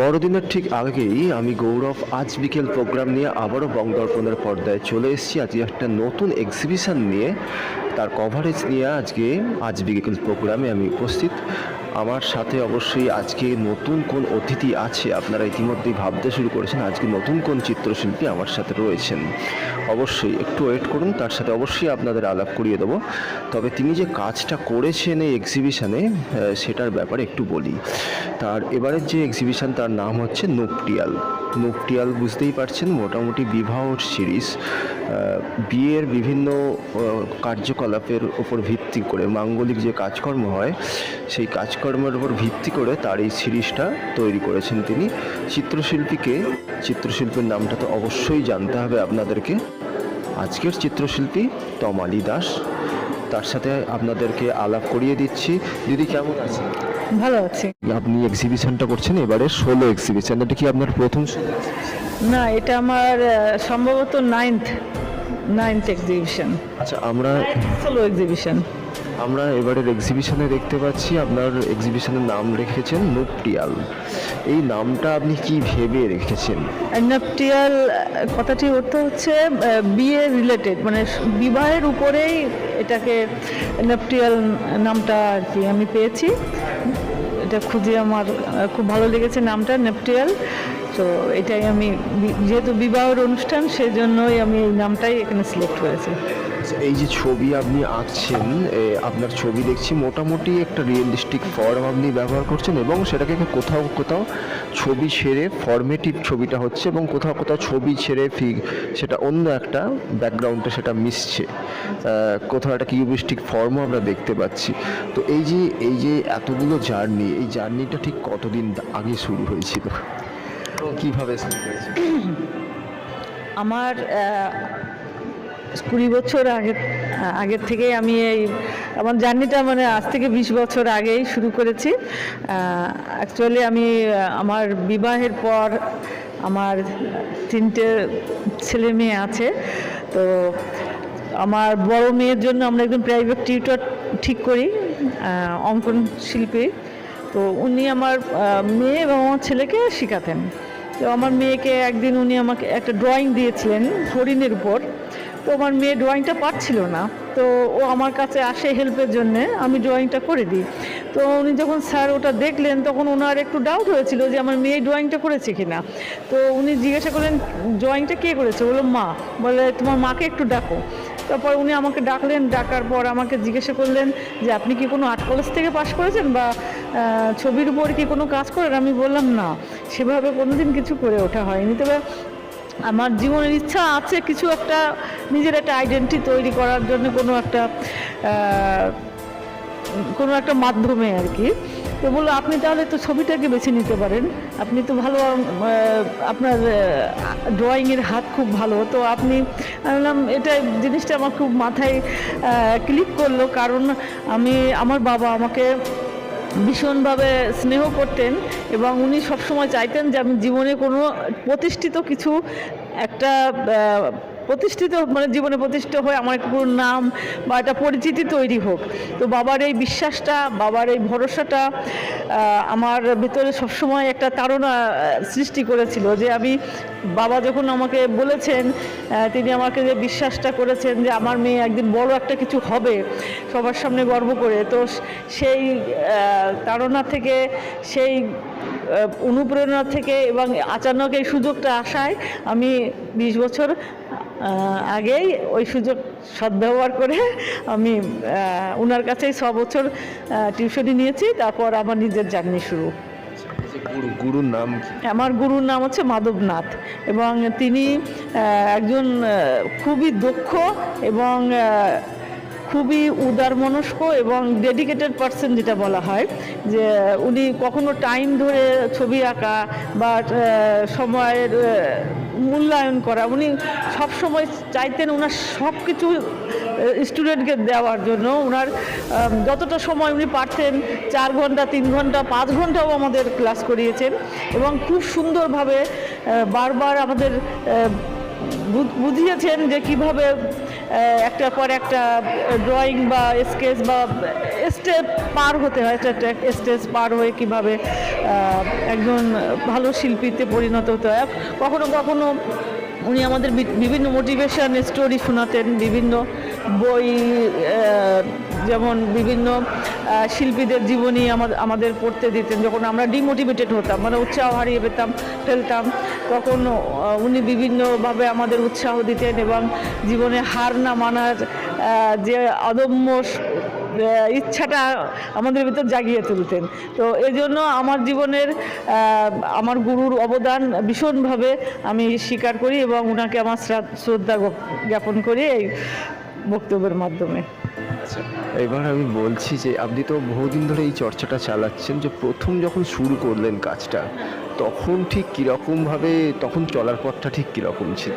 বড়দিনের ঠিক আগেই আমি গৌরব আজ বিকেল প্রোগ্রাম নিয়ে আবারও বঙ্গদর্পণের পর্দায় চলে এসেছি। আজকে একটা নতুন এক্সিবিশন নিয়ে, তার কভারেজ নিয়ে আজকে, আজ বিকেল প্রোগ্রামে আমি উপস্থিত। আমার সাথে অবশ্যই আজকে নতুন কোন অতিথি আছে, আপনারা ইতিমধ্যেই ভাবতে শুরু করেছেন, আজকে নতুন কোন চিত্রশিল্পী আমার সাথে রয়েছেন। অবশ্যই একটু ওয়েট করুন, তার সাথে অবশ্যই আপনাদের আলাপ করিয়ে দেবো। তবে তিনি যে কাজটা করেছেন এই এক্সিবিশনে সেটার ব্যাপারে একটু বলি। তার এবারের যে এক্সিবিশন তার নাম হচ্ছে নোপটিয়াল। নোপটিয়াল বুঝতেই পারছেন, মোটামুটি বিবাহ সিরিজ বিয়ের বিভিন্ন কার্যকলাপের ওপর ভিত্তি করে, মাঙ্গলিক যে কাজকর্ম হয়, সেই কাজকর্মের উপর ভিত্তি করে তার এই সিরিজটা তৈরি করেছেন তিনি। চিত্রশিল্পীকে, চিত্রশিল্পীর নামটা তো অবশ্যই জানতে হবে আপনাদেরকে। আজকের চিত্রশিল্পী তমালি দাস। তার সাথে আপনাদেরকে আলাপ করিয়ে দিচ্ছি। দিদি কেমন আছেন? ভালো আছে। আপনি এক্সিবিশনটা করছেন এবারে ষোলো এক্সিবিশন এটা কি আপনার প্রথম না এটা আমার সম্ভবত নাইন্থ নাইন্থ এক্সিবিশন আচ্ছা আমরা ষোলো এক্সিবিশন আমরা এবারের এক্সিবিশনে দেখতে পাচ্ছি, আপনার এক্সিবিশনের নাম রেখেছেন নুপটিয়াল এই নামটা আপনি কি ভেবে রেখেছেন? নেপটিয়াল কথাটি অর্থ হচ্ছে বিয়ে রিলেটেড মানে বিবাহের উপরেই এটাকে নেপটিয়াল নামটা আর কি আমি পেয়েছি। এটা খুঁজে আমার খুব ভালো লেগেছে নামটা নেপটিয়াল তো এটাই আমি, যেহেতু বিবাহের অনুষ্ঠান সেই জন্যই আমি এই নামটাই এখানে সিলেক্ট করেছি। এই যে ছবি আপনি আঁকছেন আপনার ছবি দেখছি মোটামুটি একটা রিয়েলিস্টিক ফর্ম আপনি ব্যবহার করছেন এবং সেটাকে কোথাও কোথাও ছবি ছেড়ে ফর্মেটিভ ছবিটা হচ্ছে এবং কোথাও কোথাও ছবি ছেড়ে ফিগ সেটা অন্য একটা ব্যাকগ্রাউন্ডে সেটা মিশছে। কোথাও একটা কিউবিস্টিক ফর্মও আমরা দেখতে পাচ্ছি। তো এই যে এই যে এতগুলো জার্নি এই জার্নিটা ঠিক কতদিন আগে শুরু হয়েছিল? কীভাবে শুরু হয়েছিল? আমার কুড়ি বছর আগে আগের থেকে আমি এই, আমার জার্নিটা মানে আজ থেকে বিশ বছর আগেই শুরু করেছি। অ্যাকচুয়ালি আমি আমার বিবাহের পর আমার তিনটে ছেলে মেয়ে আছে। তো আমার বড় মেয়ের জন্য আমরা একজন প্রাইভেট টিউটর ঠিক করি অঙ্কন শিল্পী। তো উনি আমার মেয়ে এবং আমার ছেলেকে শেখাতেন। তো আমার মেয়েকে একদিন উনি আমাকে একটা ড্রয়িং দিয়েছিলেন হরিণের উপর। তো আমার মেয়ে ড্রয়িংটা পারছিল না। তো ও আমার কাছে আসে হেল্পের জন্য, আমি ড্রয়িংটা করে দিই। তো উনি যখন স্যার ওটা দেখলেন, তখন ওনার একটু ডাউট হয়েছিল যে আমার মেয়ে ড্রয়িংটা করেছে কিনা। তো উনি জিজ্ঞাসা করলেন ড্রয়িংটা কে করেছে? বলল, মা। বলে, তোমার মাকে একটু ডাকো। তারপর উনি আমাকে ডাকলেন, ডাকার পর আমাকে জিজ্ঞাসা করলেন যে, আপনি কি কোনো আর্ট কলেজ থেকে পাশ করেছেন বা ছবির উপর কি কোনো কাজ করেন? আমি বললাম, না। সেভাবে কোনোদিন কিছু করে ওঠা হয়নি। তবে আমার জীবনের ইচ্ছা আছে কিছু একটা নিজের একটা আইডেন্টি তৈরি করার জন্য কোনো একটা কোনো একটা মাধ্যমে আর কি। তো বলল, আপনি তাহলে তো ছবিটাকে বেছে নিতে পারেন। আপনি তো ভালো আপনার ড্রয়িংয়ের হাত খুব ভালো। তো আপনি, আমি বললাম, এটা জিনিসটা আমার খুব মাথায় ক্লিক করল। কারণ আমি, আমার বাবা আমাকে ভীষণভাবে স্নেহ করতেন এবং উনি সবসময় চাইতেন যে আমি জীবনে কোনো প্রতিষ্ঠিত কিছু একটা প্রতিষ্ঠিত মানে জীবনে প্রতিষ্ঠিত হয়ে আমার একটা নাম বা একটা পরিচিতি তৈরি হোক। তো বাবার এই বিশ্বাসটা, বাবার এই ভরসাটা আমার ভেতরে সবসময় একটা তাড়না সৃষ্টি করেছিল যে আমি, বাবা যখন আমাকে বলেছেন তিনি আমাকে যে বিশ্বাসটা করেছেন যে আমার মেয়ে একদিন বড় একটা কিছু হবে, সবার সামনে গর্ব করে, তো সেই তাড়না থেকে, সেই অনুপ্রেরণা থেকে এবং আচানক এই সুযোগটা আসায় আমি বিশ বছর আগেই ওই সুযোগ সদ্ব্যবহার করে আমি ওনার কাছেই ছ বছর টিউশনি নিয়েছি তারপর আমার নিজের জার্নি শুরু। গুরুর নাম আমার গুরুর নাম হচ্ছে মাধবনাথ এবং তিনি একজন খুবই দক্ষ এবং খুবই উদারমনস্ক এবং ডেডিকেটেড পার্সন যেটা বলা হয়, যে উনি কখনো টাইম ধরে ছবি আঁকা বা সময়ের মূল্যায়ন করা, উনি সব সময় চাইতেন ওনার সব কিছু স্টুডেন্টকে দেওয়ার জন্য। ওনার যতটা সময় উনি পারতেন, চার ঘণ্টা, তিন ঘণ্টা, পাঁচ ঘন্টাও আমাদের ক্লাস করিয়েছেন এবং খুব সুন্দরভাবে বারবার আমাদের বুঝিয়েছেন যে কীভাবে আহ, একটা পর একটা ড্রয়িং বা স্কেচ বা স্টেপ পার হতে হয় একটা স্টেজ পার হয়ে কীভাবে একজন ভালো শিল্পীতে পরিণত হতে হয়। কখনো কখনো উনি আমাদের বিভিন্ন মোটিভেশন স্টোরি শোনাতেন, বিভিন্ন বই যেমন বিভিন্ন শিল্পীদের জীবনী আমাদের পড়তে দিতেন। যখন আমরা ডিমোটিভেটেড হতাম মানে উৎসাহ হারিয়ে পেতাম, ফেলতাম, তখন উনি বিভিন্নভাবে আমাদের উৎসাহ দিতেন এবং জীবনে হার না মানার যে অদম্য ইচ্ছাটা আমাদের ভিতর জাগিয়ে তুলতেন। তো এই জন্য আমার জীবনের আমার গুরুর অবদান ভীষণভাবে আমি স্বীকার করি এবং ওনাকে আমার শ্রদ্ধা জ্ঞাপন করি এই বক্তব্যের মাধ্যমে। এবার আমি বলছি যে আপনি তো বহুদিন ধরে এই চর্চাটা চালাচ্ছেন যে প্রথম যখন শুরু করলেন কাজটা, তখন ঠিক কীরকমভাবে, তখন চলার পথটা ঠিক কীরকম ছিল?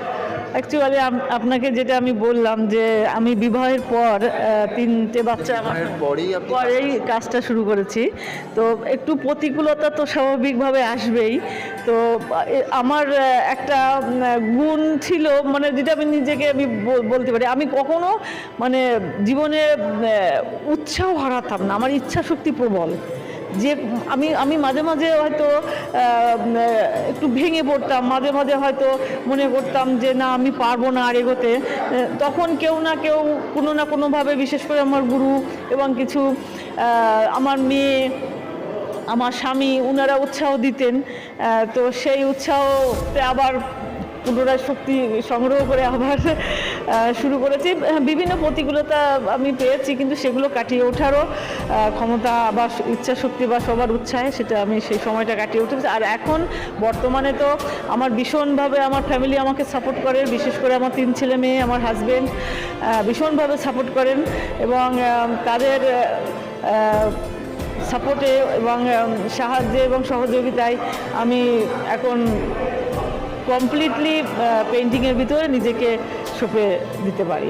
অ্যাকচুয়ালি আপনাকে যেটা আমি বললাম যে আমি বিবাহের পর তিনটে বাচ্চা আমার পরেই কাজটা শুরু করেছি। তো একটু প্রতিকূলতা তো স্বাভাবিকভাবে আসবেই। তো আমার একটা গুণ ছিল মানে যেটা আমি নিজেকে আমি বল- বলতে পারি। আমি কখনো মানে জীবনে উৎসাহ হারাতাম না। আমার ইচ্ছা শক্তি প্রবল। যে আমি আমি মাঝে মাঝে হয়তো একটু ভেঙে পড়তাম, মাঝে মাঝে হয়তো মনে করতাম যে না, আমি পারব না আর এগোতে। তখন কেউ না কেউ, কোনো না কোনোভাবে বিশেষ করে আমার গুরু এবং কিছু আমার মেয়ে, আমার স্বামী ওনারা উৎসাহ দিতেন। তো সেই উৎসাহতে আবার পুনরায় শক্তি সংগ্রহ করে আবার শুরু করেছি। বিভিন্ন প্রতিকূলতা আমি পেয়েছি, কিন্তু সেগুলো কাটিয়ে ওঠারও ক্ষমতা বা ইচ্ছা শক্তি বা সবার উৎসাহে সেটা আমি সেই সময়টা কাটিয়ে উঠেছি আর এখন বর্তমানে তো আমার ভীষণভাবে আমার ফ্যামিলি আমাকে সাপোর্ট করে বিশেষ করে আমার তিন ছেলে মেয়ে, আমার হাজবেন্ড ভীষণভাবে সাপোর্ট করেন এবং তাদের সাপোর্টে এবং সাহায্যে এবং সহযোগিতায় আমি এখন কমপ্লিটলি পেন্টিংয়ের ভিতরে নিজেকে সঁপে দিতে পারি।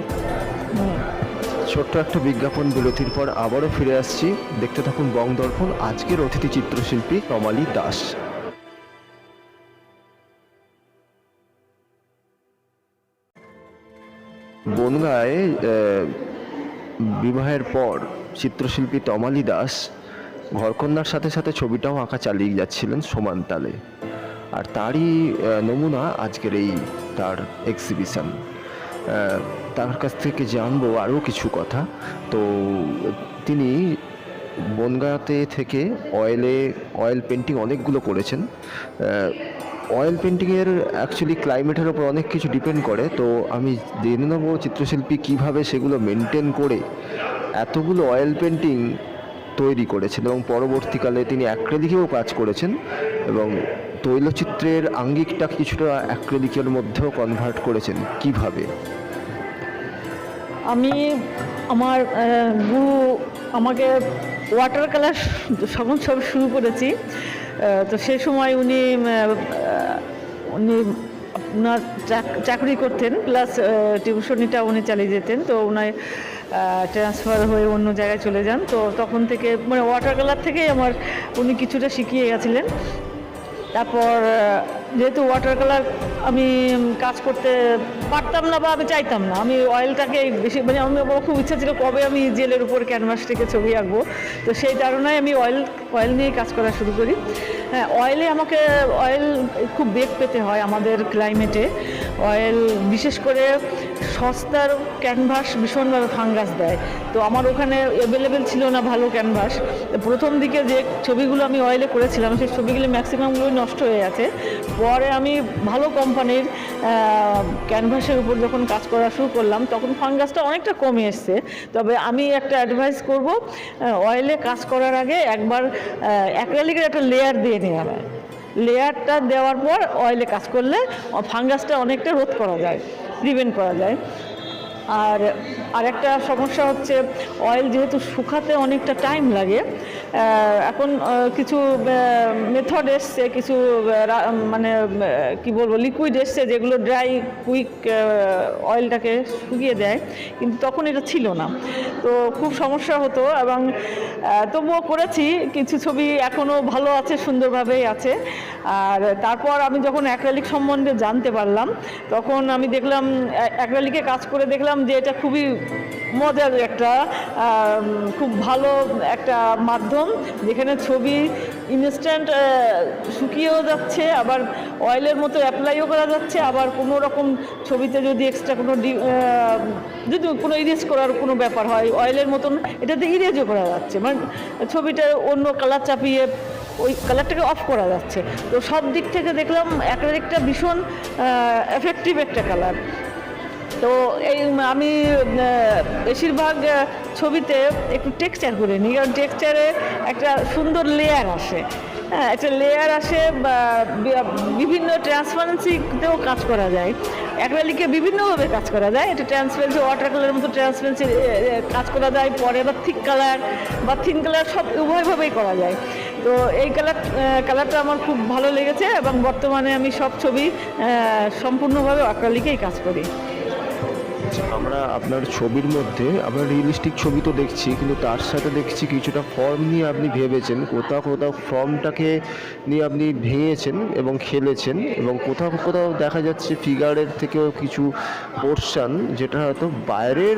ছোট্ট একটা বিজ্ঞাপন বিরতির পর আবারও ফিরে আসছি। দেখতে থাকুন বং দর্পণ আজকের অতিথি চিত্রশিল্পী তমালি দাস। বনগায় বিবাহের পর চিত্রশিল্পী তমালি দাস ঘরকন্যার সাথে সাথে ছবিটাও আঁকা চালিয়ে যাচ্ছিলেন সমান তালে। আর তারই নমুনা আজকের এই তার এক্সিবিশন তার কাছ থেকে জানব আরও কিছু কথা। তো তিনি বনগাঁতে থেকে অয়েলে অয়েল পেন্টিং অনেকগুলো করেছেন। অয়েল পেন্টিংয়ের অ্যাকচুয়ালি ক্লাইমেটের ওপর অনেক কিছু ডিপেন্ড করে। তো আমি জেনে নেব চিত্রশিল্পী কীভাবে সেগুলো মেনটেন করে এতগুলো অয়েল পেন্টিং তৈরি করেছেন এবং পরবর্তীকালে তিনি অ্যাক্রেলিকেও কাজ করেছেন এবং তৈলচিত্রের আঙ্গিকটা কিছুটা অ্যাক্রেলিকের মধ্যেও কনভার্ট করেছেন, কীভাবে? আমি আমার গুরু আমাকে ওয়াটার কালার সখন সব শুরু করেছি। তো সেই সময় উনি উনি ওনার চাক- চাকরি করতেন প্লাস টিউশনিটা উনি চালিয়ে যেতেন। তো ওনার ট্রান্সফার হয়ে অন্য জায়গায় চলে যান। তো তখন থেকে মানে ওয়াটার কালার থেকেই আমার উনি কিছুটা শিখিয়ে গেছিলেন। তারপর যেহেতু ওয়াটার কালার আমি কাজ করতে পারতাম না বা আমি চাইতাম না, আমি অয়েলটাকে বেশি মানে আমি, আমার খুব ইচ্ছা ছিল কবে আমি জেলের উপর ক্যানভাস থেকে ছবি আঁকবো। তো সেই কারণেই আমি অয়েল অয়েল নিয়ে কাজ করা শুরু করি। হ্যাঁ অয়েলে আমাকে অয়েল খুব বেগ পেতে হয় আমাদের ক্লাইমেটে অয়েল বিশেষ করে সস্তার ক্যানভাস ভীষণভাবে ফাঙ্গাস দেয়। তো আমার ওখানে অ্যাভেলেবেল ছিল না ভালো ক্যানভাস প্রথম দিকে যে ছবিগুলো আমি অয়েলে করেছিলাম, সেই ছবিগুলো ম্যাক্সিমামগুলো নষ্ট হয়ে গেছে। পরে আমি ভালো কোম্পানির ক্যানভাসের উপর যখন কাজ করা শুরু করলাম, তখন ফাঙ্গাসটা অনেকটা কমে এসছে। তবে আমি একটা অ্যাডভাইস করব অয়েলে কাজ করার আগে একবার অ্যাক্রেলিকের একটা লেয়ার দিয়ে নেওয়া হয় লেয়ারটা দেওয়ার পর অয়েলে কাজ করলে ফাঙ্গাসটা অনেকটা রোধ করা যায় প্রিভেন্ট করা যায়। আর আরেকটা সমস্যা হচ্ছে অয়েল যেহেতু শুকাতে অনেকটা টাইম লাগে এখন কিছু মেথড এসছে, কিছু মানে কি বলব লিকুইড এসছে যেগুলো ড্রাই কুইক অয়েলটাকে শুকিয়ে দেয়, কিন্তু তখন এটা ছিল না। তো খুব সমস্যা হতো এবং তবুও করেছি। কিছু ছবি এখনও ভালো আছে, সুন্দরভাবেই আছে। আর তারপর আমি যখন অ্যাক্রালিক সম্বন্ধে জানতে পারলাম, তখন আমি দেখলাম অ্যাক্রালিকে কাজ করে দেখলাম যে এটা খুবই মজার একটা খুব ভালো একটা মাধ্যম। যেখানে ছবি ইনস্ট্যান্ট শুকিয়েও যাচ্ছে, আবার অয়েলের মতো অ্যাপ্লাইও করা যাচ্ছে, আবার কোনো রকম ছবিতে যদি এক্সট্রা কোনো যদি কোনো ইরেজ করার কোনো ব্যাপার হয় অয়েলের মতন, এটাতে ইরেজও করা যাচ্ছে। মানে ছবিটা অন্য কালার চাপিয়ে ওই কালারটাকে অফ করা যাচ্ছে। তো সব দিক থেকে দেখলাম একটা ভীষণ এফেক্টিভ একটা কালার তো এই, আমি বেশিরভাগ ছবিতে একটু টেক্সচার করে নিই। কারণ টেক্সচারে একটা সুন্দর লেয়ার আসে। হ্যাঁ একটা লেয়ার আসে বিভিন্ন ট্রান্সপারেন্সিতেও কাজ করা যায়। অ্যাক্রেলিকে বিভিন্নভাবে কাজ করা যায়। এটা ট্রান্সপারেন্সি ওয়াটার কালারের মতো ট্রান্সপারেন্সি কাজ করা যায়। পরে বা থিক কালার বা থিন কালার সব উভয়ভাবেই করা যায়। তো এই কালার কালারটা আমার খুব ভালো লেগেছে এবং বর্তমানে আমি সব ছবি সম্পূর্ণভাবে অ্যাক্রেলিকেই কাজ করি। আমরা আপনার ছবির মধ্যে, আমরা রিয়েলিস্টিক ছবি তো দেখছি, কিন্তু তার সাথে দেখছি কিছুটা ফর্ম নিয়ে আপনি ভেবেছেন, কোথাও কোথাও ফর্মটাকে নিয়ে আপনি ভেঙেছেন এবং খেলেছেন এবং কোথাও কোথাও দেখা যাচ্ছে ফিগারের থেকেও কিছু পোর্শান যেটা হয়তো বাইরের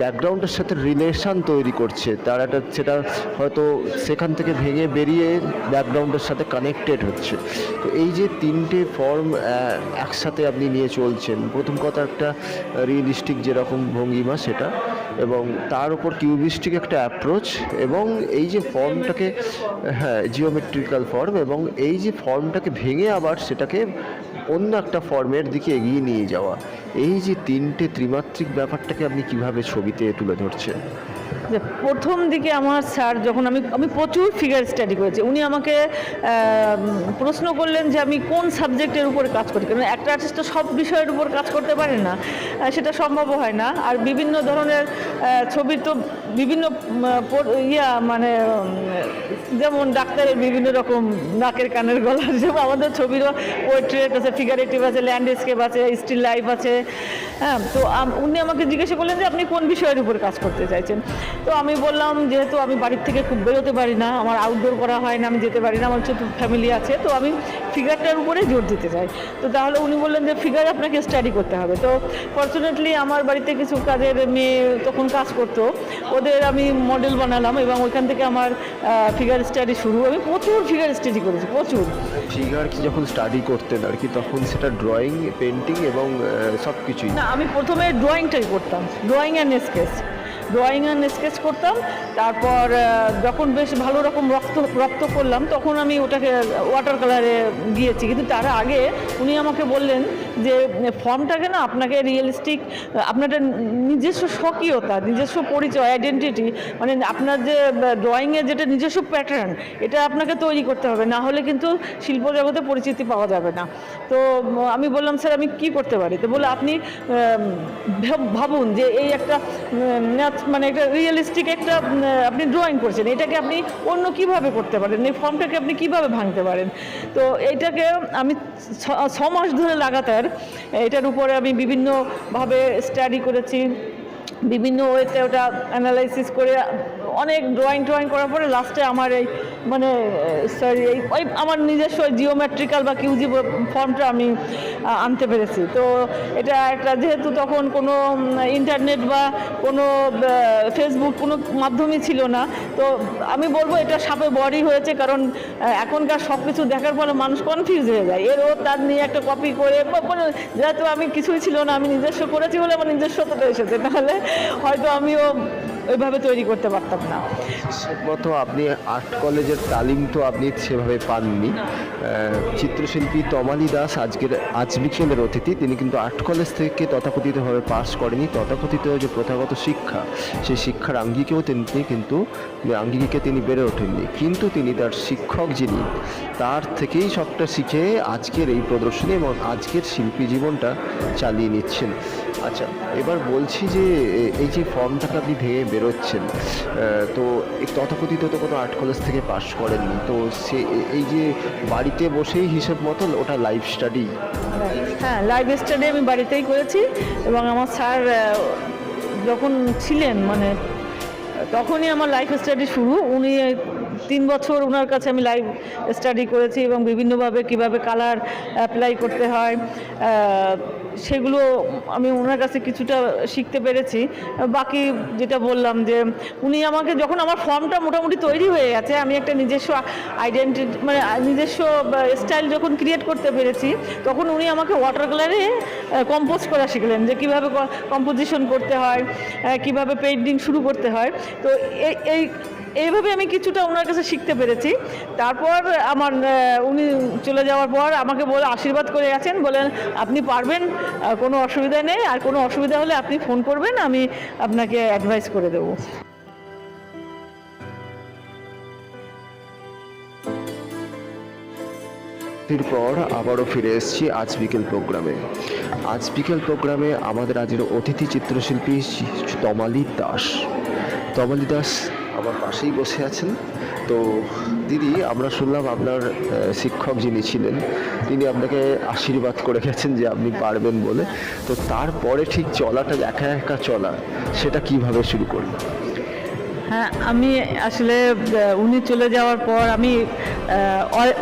ব্যাকগ্রাউন্ডের সাথে রিলেশান তৈরি করছে। তার একটা সেটা হয়তো সেখান থেকে ভেঙে বেরিয়ে ব্যাকগ্রাউন্ডের সাথে কানেক্টেড হচ্ছে। তো এই যে তিনটে ফর্ম একসাথে আপনি নিয়ে চলছেন, প্রথম কথা একটা রিয়েলিস্টিক যেরকম ভঙ্গিমা সেটা, এবং তার উপর কিউবিস্টিক একটা অ্যাপ্রোচ এবং এই যে ফর্মটাকে হ্যাঁ জিওমেট্রিক্যাল ফর্ম এবং এই যে ফর্মটাকে ভেঙে আবার সেটাকে অন্য একটা ফর্মের দিকে এগিয়ে নিয়ে যাওয়া। এই যে তিনটে ত্রিমাত্রিক ব্যাপারটাকে আপনি কীভাবে ছবিতে তুলে ধরছেন? প্রথম দিকে আমার স্যার যখন আমি আমি প্রচুর ফিগার স্টাডি করেছি, উনি আমাকে প্রশ্ন করলেন যে আমি কোন সাবজেক্টের উপর কাজ করি। কারণ একটা আর্টিস্ট তো সব বিষয়ের উপর কাজ করতে পারে না সেটা সম্ভব হয় না। আর বিভিন্ন ধরনের ছবির তো বিভিন্ন ইয়া মানে যেমন ডাক্তারের বিভিন্ন রকম নাকের কানের গলার যেমন আমাদের ছবিরও পোয়েট্রেট আছে ফিগারেটিভ আছে ল্যান্ডস্কেপ আছে স্টিল লাইফ আছে। হ্যাঁ তো উনি আমাকে জিজ্ঞাসা করলেন যে আপনি কোন বিষয়ের উপর কাজ করতে চাইছেন? তো আমি বললাম যেহেতু আমি বাড়ির থেকে খুব বেরোতে পারি না আমার আউটডোর করা হয় না আমি যেতে পারি না আমার ছোটো ফ্যামিলি আছে তো আমি ফিগারটার উপরে জোর দিতে চাই। তো তাহলে উনি বললেন যে ফিগার আপনাকে স্টাডি করতে হবে। তো ফর্চুনেটলি আমার বাড়িতে কিছু কাজের মেয়ে তখন কাজ করতো। ওদের আমি মডেল বানালাম এবং ওইখান থেকে আমার ফিগার স্টাডি শুরু। আমি প্রচুর ফিগার স্টাডি করেছি প্রচুর। ফিগার কি যখন স্টাডি করতেন আর কি তখন সেটা ড্রয়িং পেন্টিং এবং সব কিছুই না আমি প্রথমে ড্রয়িংটাই করতাম drawing and sketch drawing and sketch করতাম। তারপর যখন বেশ ভালো রকম রক্ত রক্ত করলাম তখন আমি ওটাকে ওয়াটার কালারে গিয়েছি। কিন্তু তার আগে উনি আমাকে বললেন যে ফর্মটাকে না আপনাকে রিয়েলিস্টিক আপনার নিজস্ব স্বকীয়তা, নিজস্ব পরিচয় আইডেন্টিটি মানে আপনার যে ড্রয়িংয়ের যেটা নিজস্ব প্যাটার্ন এটা আপনাকে তৈরি করতে হবে। না হলে কিন্তু শিল্প জগতে পরিচিতি পাওয়া যাবে না। তো, আমি বললাম, স্যার, আমি কি করতে পারি? তো বলে আপনি ভাবুন যে, এই একটা মানে একটা রিয়েলিস্টিক একটা আপনি ড্রয়িং করছেন। এটাকে আপনি অন্য কীভাবে করতে পারেন? এই ফর্মটাকে আপনি কীভাবে ভাঙতে পারেন? তো এইটাকে আমি ছ মাস ধরে লাগাতার এটার উপরে আমি বিভিন্নভাবে স্টাডি করেছি। বিভিন্ন ওয়েতে ওটা অ্যানালাইসিস করে অনেক ড্রয়িং ট্রয়িং করার পরে লাস্টে আমার এই মানে সরি এই, ওই আমার নিজস্ব জিওমেট্রিক্যাল বা কিউজি ফর্মটা আমি আনতে পেরেছি। তো এটা একটা, যেহেতু তখন কোনো ইন্টারনেট বা কোনো ফেসবুক কোনো মাধ্যমই ছিল না, তো আমি বলব এটা সাপে বড়ই হয়েছে কারণ এখনকার সব কিছু দেখার পরে মানুষ কনফিউজ হয়ে যায়। এর ও তার নিয়ে একটা কপি করে, বা যেহেতু আমি কিছুই ছিল না, আমি নিজস্ব করেছি বলে আমার নিজস্বতাটা এসেছে। তাহলে হয়তো আমিও ওইভাবে তৈরি করতে পারতাম না। মতো আপনি আর্ট কলেজের তালিম তো আপনি সেভাবে পাননি। চিত্রশিল্পী তমালি দাস আজকের আজ বিকেলের অতিথি। তিনি কিন্তু আর্ট কলেজ থেকে তথাকথিতভাবে পাস করেনি তথাকথিত যে প্রথাগত শিক্ষা, সেই শিক্ষার আঙ্গিকেও তিনি কিন্তু আঙ্গিকে তিনি বেড়ে ওঠেননি। কিন্তু তিনি তার শিক্ষক যিনি, তার থেকেই সবটা শিখে আজকের এই প্রদর্শনী এবং আজকের শিল্পী জীবনটা চালিয়ে নিচ্ছেন। আচ্ছা। এবার বলছি যে এই যে ফর্মটাকে আপনি ভেঙে বেরোচ্ছেন তো তথাকথিত তো কোনো আর্ট কলেজ থেকে পাশ করেননি তো সে এই যে বাড়িতে বসেই হিসেব মতো ওটা লাইফ স্টাডি হ্যাঁ লাইভ স্টাডি আমি বাড়িতেই করেছি এবং আমার স্যার যখন ছিলেন মানে তখনই আমার লাইফ স্টাডি শুরু উনি তিন বছর ওনার কাছে আমি লাইভ স্টাডি করেছি এবং বিভিন্নভাবে কীভাবে কালার অ্যাপ্লাই করতে হয় সেগুলো আমি ওনার কাছে কিছুটা শিখতে পেরেছি। বাকি যেটা বললাম যে উনি আমাকে যখন আমার ফর্মটা মোটামুটি তৈরি হয়ে গেছে, আমি একটা নিজস্ব আইডেন্টি মানে নিজস্ব স্টাইল যখন ক্রিয়েট করতে পেরেছি, তখন উনি আমাকে ওয়াটার কালারে কম্পোজ করা শিখলেন যে কীভাবে কম্পোজিশন করতে হয় কীভাবে পেন্টিং শুরু করতে হয়। তো এই এইভাবে আমি কিছুটা ওনার কাছে শিখতে পেরেছি। তারপর আমার উনি চলে যাওয়ার পর আমাকে বলে আশীর্বাদ করে গেছেন, বলেন, আপনি পারবেন কোনো অসুবিধা নেই, আর কোনো অসুবিধা হলে আপনি ফোন করবেন, আমি আপনাকে অ্যাডভাইস করে দেবো। এরপর আবারও ফিরে এসেছি আজ বিকেল প্রোগ্রামে। আজ বিকেল প্রোগ্রামে আমাদের আজের অতিথি চিত্রশিল্পী তমালি দাস। তমালি দাস আমার পাশেই বসে আছেন। তো দিদি, আমরা শুনলাম আপনার শিক্ষক যিনি ছিলেন, তিনি আপনাকে আশীর্বাদ করে গেছেন যে আপনি পারবেন বলে। তো তারপরে ঠিক চলাটা, একা একা চলা, সেটা কীভাবে শুরু করলেন? হ্যাঁ আমি আসলে উনি চলে যাওয়ার পর আমি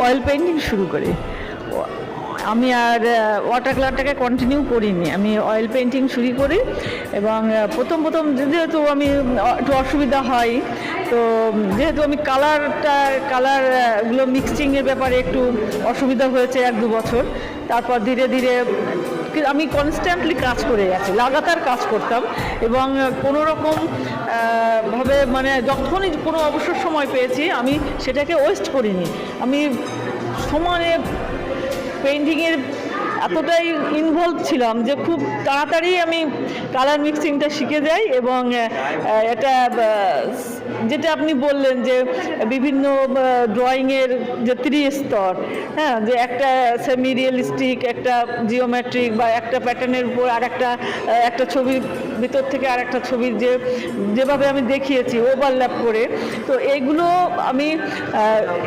অয়েল পেন্টিং শুরু করি। আমি আর ওয়াটার কালারটাকে কন্টিনিউ করিনি। আমি অয়েল পেন্টিং শুরু করি এবং প্রথম প্রথম যেহেতু আমি একটু অসুবিধা হয় তো যেহেতু আমি কালারটা কালারগুলো মিক্সিংয়ের ব্যাপারে একটু অসুবিধা হয়েছে এক দু বছর। তারপর ধীরে ধীরে আমি কনস্ট্যান্টলি কাজ করে গেছি লাগাতার কাজ করতাম এবং কোনো রকম ভাবে মানে যখনই কোনো অবসর সময় পেয়েছি, আমি সেটাকে ওয়েস্ট করিনি। আমি সমানে পেন্টিংয়ের এতটাই ইনভলভ ছিলাম যে খুব তাড়াতাড়ি আমি কালার মিক্সিংটা শিখে যাই এবং এটা যেটা আপনি বললেন যে বিভিন্ন ড্রয়িংয়ের যে ত্রিস্তর হ্যাঁ যে একটা সেমি রিয়েলিস্টিক একটা জিওমেট্রিক বা একটা প্যাটার্নের উপর আর একটা একটা ছবির ভিতর থেকে আর একটা ছবির যে যেভাবে আমি দেখিয়েছি ওভারল্যাপ করে। তো এইগুলো আমি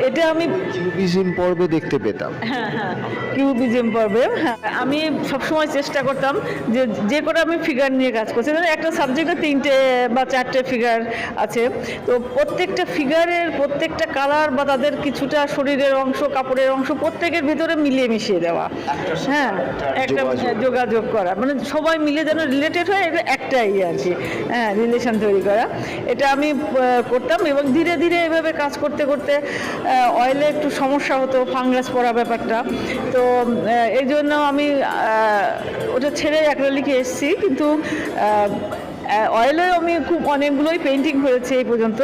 এটা আমি কিউবিজম পর্বে দেখতে পেতাম। হ্যাঁ হ্যাঁ কিউবিজম পর্বে হ্যাঁ আমি সবসময় চেষ্টা করতাম যে যে করে আমি ফিগার নিয়ে কাজ করছি। ধরুন একটা সাবজেক্টে তিনটে বা চারটে ফিগার আছে। তো প্রত্যেকটা ফিগারের প্রত্যেকটা কালার বা তাদের কিছুটা শরীরের অংশ কাপড়ের অংশ প্রত্যেকের ভিতরে মিলিয়ে মিশিয়ে দেওয়া। হ্যাঁ একটা যোগাযোগ। যোগাযোগ করা। মানে সবাই মিলে যেন রিলেটেড হয় এটা একটাই আর কি। হ্যাঁ রিলেশন তৈরি করা। এটা আমি করতাম এবং ধীরে ধীরে এভাবে কাজ করতে করতে অয়েলে একটু সমস্যা হতো ফাঙ্গাস পড়া ব্যাপারটা। তো এই জন্য আমি ওটা ছেড়ে অ্যাক্রেলিকে এসেছি। কিন্তু অয়েলে আমি খুব অনেকগুলোই পেন্টিং হয়েছে এই পর্যন্ত।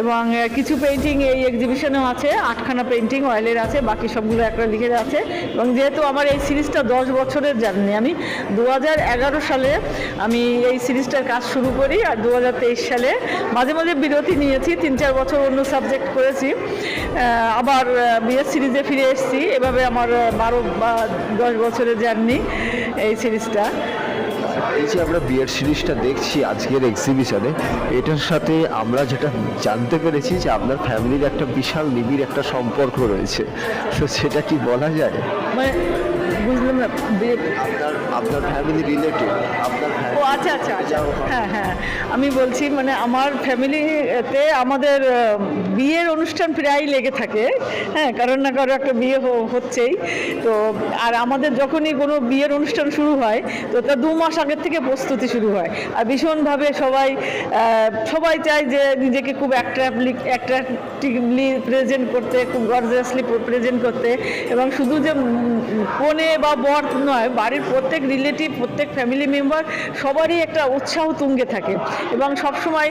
এবং কিছু পেন্টিং এই এক্সিবিশনেও আছে, আটখানা পেন্টিং অয়েলের আছে, বাকি সবগুলো একটা লিখে আছে। এবং যেহেতু আমার এই সিরিজটা দশ বছরের জার্নি, আমি দু হাজার এগারো সালে আমি এই সিরিজটার কাজ শুরু করি আর দু হাজার তেইশ সালে মাঝে মাঝে বিরতি নিয়েছি তিন চার বছর অন্য সাবজেক্ট করেছি। আবার বিএস সিরিজে ফিরে এসেছি। এভাবে আমার বারো বা দশ বছরের জার্নি এই সিরিজটা। এই যে আমরা বিয়ের সিরিজটা দেখছি আজকের এক্সিবিশনে এটার সাথে আমরা যেটা জানতে পেরেছি যে আপনার ফ্যামিলির একটা বিশাল নিবিড় একটা সম্পর্ক রয়েছে। তো সেটা কি বলা যায়? মানে বুঝলাম না আপনার আপনার ফ্যামিলি রিলেটিভ আপনার ও আচ্ছা আচ্ছা আচ্ছা। হ্যাঁ হ্যাঁ আমি বলছি মানে আমার ফ্যামিলিতে আমাদের বিয়ের অনুষ্ঠান প্রায় লেগে থাকে হ্যাঁ কারণ না কারও একটা বিয়ে হচ্ছেই। তো আর আমাদের যখনই কোনো বিয়ের অনুষ্ঠান শুরু হয় তো তা দু মাস আগের থেকে প্রস্তুতি শুরু হয়। আর ভীষণভাবে সবাই সবাই চায় যে নিজেকে খুব অ্যাট্রাক্টলি অ্যাট্রাক্টিভলি প্রেজেন্ট করতে খুব গর্জিয়াসলি প্রেজেন্ট করতে। এবং শুধু যে কনে বা বর নয়, বাড়ির প্রত্যেক রিলেটিভ প্রত্যেক ফ্যামিলি মেম্বার সবারই একটা উৎসাহ তুঙ্গে থাকে এবং সবসময়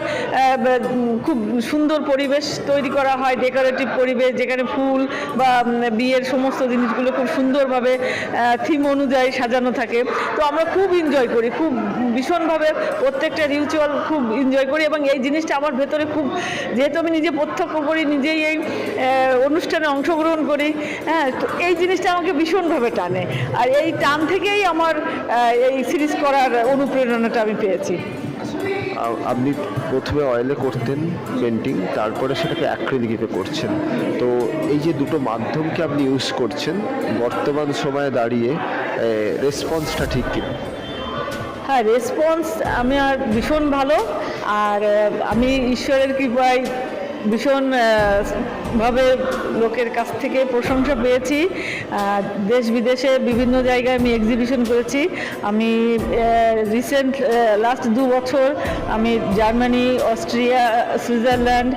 খুব সুন্দর পরিবেশ তৈরি করা হয় ডেকোরেটিভ পরিবেশ, যেখানে ফুল বা বিয়ের সমস্ত জিনিসগুলো খুব সুন্দরভাবে থিম অনুযায়ী সাজানো থাকে। তো আমরা খুব এনজয় করি, খুব ভীষণভাবে প্রত্যেকটা রিচুয়াল খুব এনজয় করি এবং এই জিনিসটা আমার ভেতরে খুব, যেহেতু আমি নিজে প্রত্যক্ষ করি, নিজেই এই অনুষ্ঠানে অংশগ্রহণ করি হ্যাঁ তো এই জিনিসটা আমাকে ভীষণভাবে টানে। আর এই টান থেকেই আমার এই সিরিজ করার অনুপ্রেরণাটা আমি পেয়েছি। আপনি প্রথমে অয়েলে করতেন পেন্টিং তারপরে সেটাকে অ্যাক্রিলিকে করছেন। তো এই যে দুটো মাধ্যমকে আপনি ইউজ করছেন বর্তমান সময়ে দাঁড়িয়ে রেসপন্সটা ঠিক কিনা? হ্যাঁ রেসপন্স আমি আর ভীষণ ভালো। আর আমি ঈশ্বরের কৃপায় ভীষণ ভাবে লোকের কাছ থেকে প্রশংসা পেয়েছি। দেশ বিদেশে বিভিন্ন জায়গায় আমি এক্সিবিশন করেছি। আমি রিসেন্ট লাস্ট দু বছর আমি Germany, Austria, Switzerland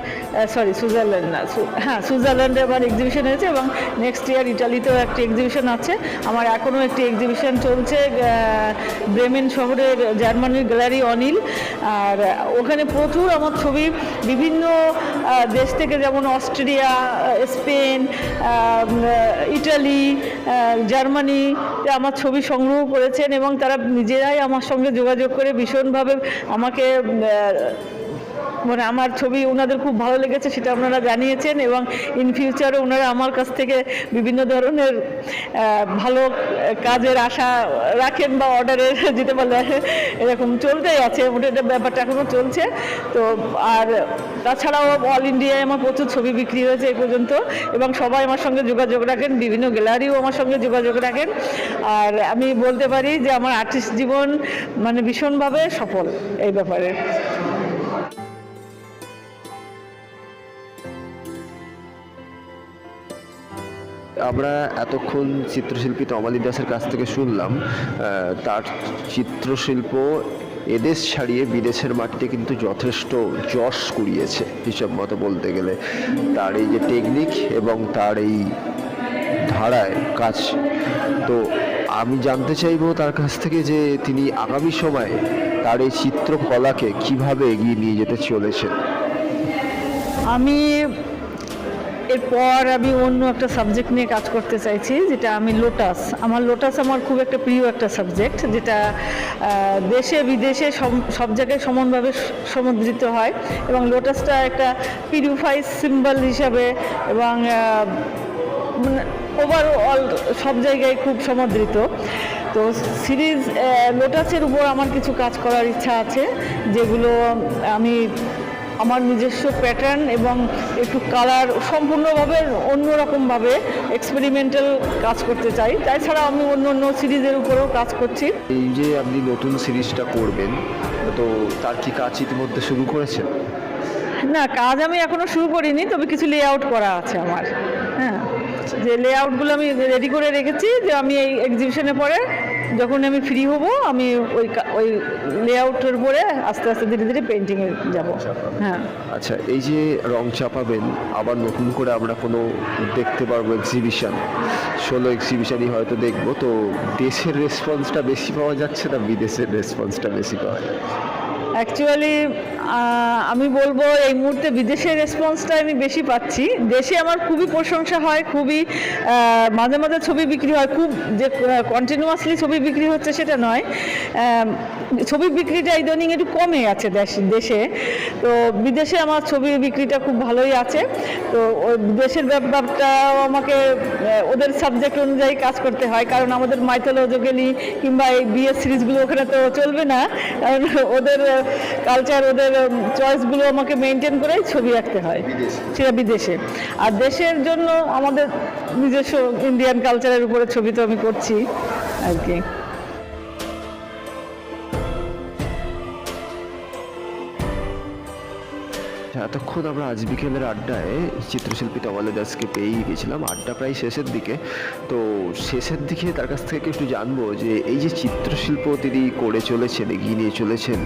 sorry Switzerland না হ্যাঁ সুইজারল্যান্ডে আমার এক্সিবিশন হয়েছে এবং নেক্সট ইয়ার ইটালিতেও একটি এক্সিবিশন আছে। আমার এখনও একটি এক্সিবিশন চলছে ব্রেমেন শহরের জার্মানির গ্যালারি অনিল। আর ওখানে প্রচুর আমার ছবি, বিভিন্ন দেশ থেকে যেমন অস্ট্রেলিয়া স্পেন ইটালি জার্মানি আমার ছবি সংগ্রহ করেছেন এবং তারা নিজেরাই আমার সঙ্গে যোগাযোগ করে ভীষণভাবে আমাকে মানে আমার ছবি ওনাদের খুব ভালো লেগেছে, সেটা আপনারা জানিয়েছেন এবং ইন ফিউচারে ওনারা আমার কাছ থেকে বিভিন্ন ধরনের ভালো কাজের আশা রাখেন বা অর্ডারে দিতে পারলে এরকম চলতেই আছে এটা ব্যাপারটা এখনও চলছে। তো আর তাছাড়াও অল ইন্ডিয়ায় আমার প্রচুর ছবি বিক্রি হয়েছে এই পর্যন্ত এবং সবাই আমার সঙ্গে যোগাযোগ রাখেন, বিভিন্ন গ্যালারিও আমার সঙ্গে যোগাযোগ রাখেন। আর আমি বলতে পারি যে আমার আর্টিস্ট জীবন মানে ভীষণভাবে সফল এই ব্যাপারে। আমরা এতক্ষণ চিত্রশিল্পী তমালি দাসের কাছ থেকে শুনলাম তার চিত্রশিল্প এদেশ ছাড়িয়ে বিদেশের মাটিতে কিন্তু যথেষ্ট যশ কুড়িয়েছে হিসাব মতো বলতে গেলে। তার এই যে টেকনিক এবং তার এই ধারায় কাজ। তো আমি জানতে চাইব তার কাছ থেকে যে তিনি আগামী সময়ে তার এই চিত্রকলাকে কীভাবে এগিয়ে নিয়ে যেতে চলেছেন? আমি এরপর আমি অন্য একটা সাবজেক্ট নিয়ে কাজ করতে চাইছি, যেটা আমি লোটাস আমার লোটাস আমার খুব একটা প্রিয় একটা সাবজেক্ট যেটা দেশে, বিদেশে সম- সব জায়গায় সমানভাবে সমুদ্রিত হয় এবং লোটাসটা একটা পিউরিফাই সিম্বল হিসাবে এবং মানে ওভারঅল সব জায়গায় খুব সমাদৃত। তো সিরিজ লোটাসের উপর আমার কিছু কাজ করার ইচ্ছা আছে, যেগুলো আমি আমার নিজস্ব প্যাটার্ন এবং একটু কালার সম্পূর্ণভাবে অন্যরকমভাবে এক্সপেরিমেন্টাল কাজ করতে চাই। তাছাড়া আমি অন্য অন্য সিরিজের উপরেও কাজ করছি। এই যে আপনি নতুন সিরিজটা করবেন তো তার কি কাজ ইতিমধ্যে শুরু করেছেন? না কাজ আমি এখনও শুরু করিনি তবে কিছু লেআউট করা আছে আমার। হ্যাঁ যে লেআউটগুলো আমি রেডি করে রেখেছি যে আমি এই এক্সিবিশনে পরে যখন আমি ফ্রি হব আমি ওই ওই লেআউটের উপরে আস্তে আস্তে ধীরে ধীরে পেন্টিংয়ে যাব। হ্যাঁ। আচ্ছা এই যে রং চাপাবেন আবার নতুন করে আমরা কোনো দেখতে পারব এক্সিবিশন ষোলো এক্সিবিশনই হয়তো দেখব তো দেশের রেসপন্সটা বেশি পাওয়া যাচ্ছে না বিদেশের রেসপন্সটা বেশি পাওয়া যায় অ্যাকচুয়ালি আমি বলব এই মুহূর্তে বিদেশের রেসপন্সটা আমি বেশি পাচ্ছি। দেশে আমার খুবই প্রশংসা হয়, খুবই মাঝে মাঝে ছবি বিক্রি হয়। খুব যে কন্টিনিউয়াসলি ছবি বিক্রি হচ্ছে সেটা নয়। ছবি বিক্রিটা ইদানিং একটু কমে আছে দেশ, দেশে। তো বিদেশে আমার ছবি বিক্রিটা খুব ভালোই আছে। তো দেশের ব্যাপারটাও আমাকে ওদের সাবজেক্ট অনুযায়ী কাজ করতে হয়। কারণ আমাদের মাইথোলজিক্যালি কিংবা এই বিয়ের সিরিজগুলো ওখানে তো চলবে না। কারণ ওদের কালচার ওদের চয়েসগুলো আমাকে মেনটেন করেই ছবি আঁকতে হয়। সেটা বিদেশে। আর দেশের জন্য আমাদের নিজস্ব ইন্ডিয়ান কালচারের উপরে ছবি তো আমি করছি আর কি। এতক্ষণ আমরা আজ বিকেলের আড্ডায় চিত্রশিল্পী তমালে দাসকে পেয়েই গেছিলাম। আড্ডা প্রায় শেষের দিকে। তো শেষের দিকে তার কাছ থেকে একটু জানব যে এই যে চিত্রশিল্প তিনি করে চলেছেন, এগিয়ে নিয়ে চলেছেন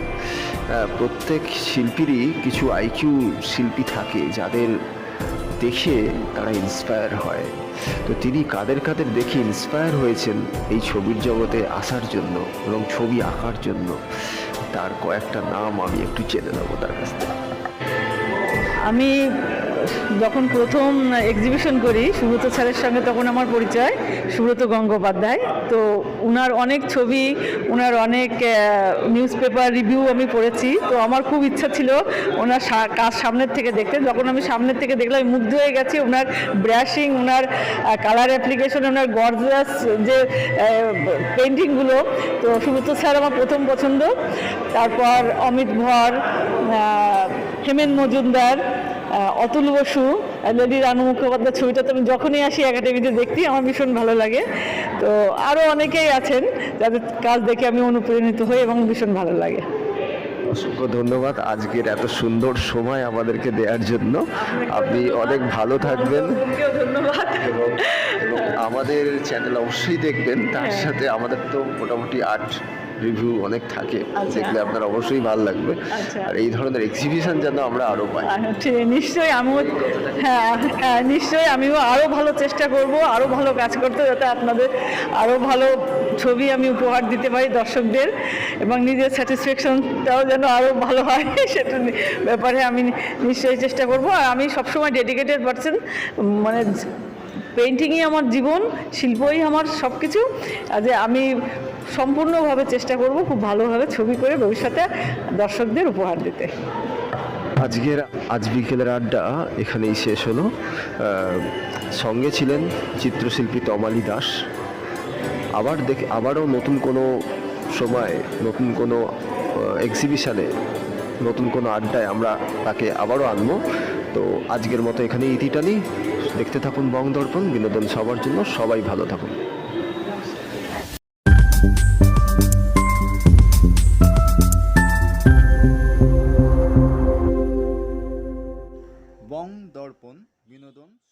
প্রত্যেক শিল্পীরই কিছু আইকিউ শিল্পী থাকে যাদের দেখে তারা ইন্সপায়ার হয়। তো তিনি কাদের কাদের দেখে ইন্সপায়ার হয়েছেন এই ছবির জগতে আসার জন্য এবং ছবি আঁকার জন্য? তার কয়েকটা নাম আমি একটু জেনে নেব তার কাছ থেকে। আমি যখন প্রথম এক্সিবিশন করি, সুব্রত স্যারের সঙ্গে তখন আমার পরিচয়, সুব্রত গঙ্গোপাধ্যায়। তো উনার অনেক ছবি, উনার অনেক নিউজ পেপার রিভিউ আমি পড়েছি। তো আমার খুব ইচ্ছা ছিল ওনার কাজ সামনের থেকে দেখতে। যখন আমি সামনের থেকে দেখলাম মুগ্ধ হয়ে গেছি। ওনার ব্রাশিং ওনার কালার অ্যাপ্লিকেশন ওনার গর্জাস যে পেন্টিংগুলো তো সুব্রত স্যার আমার প্রথম পছন্দ। তারপর অমিত ভর হেমেন মজুমদার অতুল বসু লেডি রানু মুখোপাধ্যায় ছবিটা তো আমি যখনই আসি একাডেমিতে দেখতে আমার ভীষণ ভালো লাগে। তো আরও অনেকেই আছেন যাদের কাজ দেখে আমি অনুপ্রাণিত হই এবং ভীষণ ভালো লাগে। অসংখ্য ধন্যবাদ আজকের এত সুন্দর সময় আমাদেরকে দেওয়ার জন্য। আপনি অনেক ভালো থাকবেন। ধন্যবাদ। এবং আমাদের চ্যানেল অবশ্যই দেখবেন। তার হ্যাঁ। সাথে আমাদের তো মোটামুটি আর্ট রিভিউ অনেক থাকে আচ্ছা। দেখলে আপনার অবশ্যই ভালো লাগবে। আচ্ছা। আর এই ধরনের এক্সিবিশন যেন আমরা আরও পাই। নিশ্চয়ই আমিও হ্যাঁ হ্যাঁ নিশ্চয়ই আমিও আরও ভালো চেষ্টা করব আরও ভালো কাজ করতে যাতে আপনাদের আরও ভালো ছবি আমি উপহার দিতে পারি দর্শকদের এবং নিজের স্যাটিসফ্যাকশনটাও যেন আরও ভালো হয় সেটা ব্যাপারে আমি নিশ্চয়ই চেষ্টা করব। আর আমি সবসময় ডেডিকেটেড পারসন মানে পেন্টিংই আমার জীবন শিল্পই আমার সব কিছু যে আমি সম্পূর্ণভাবে চেষ্টা করব খুব ভালোভাবে ছবি করে ভবিষ্যতে দর্শকদের উপহার দিতে। আজকের, আজ বিকেলের আড্ডা এখানেই শেষ হলো। সঙ্গে ছিলেন চিত্রশিল্পী তমালি দাস। আবার দেখে, আবারও নতুন কোনো সময়, নতুন কোনো এক্সিবিশনে নতুন কোনো আড্ডায় আমরা তাকে আবারও আনব। তো আজকের মতো এখানেই ইতি টানি। দেখতে থাকুন বং দর্পণ বিনোদন সবার জন্য। সবাই ভালো থাকুন। বং দর্পণ বিনোদন সবার জন্য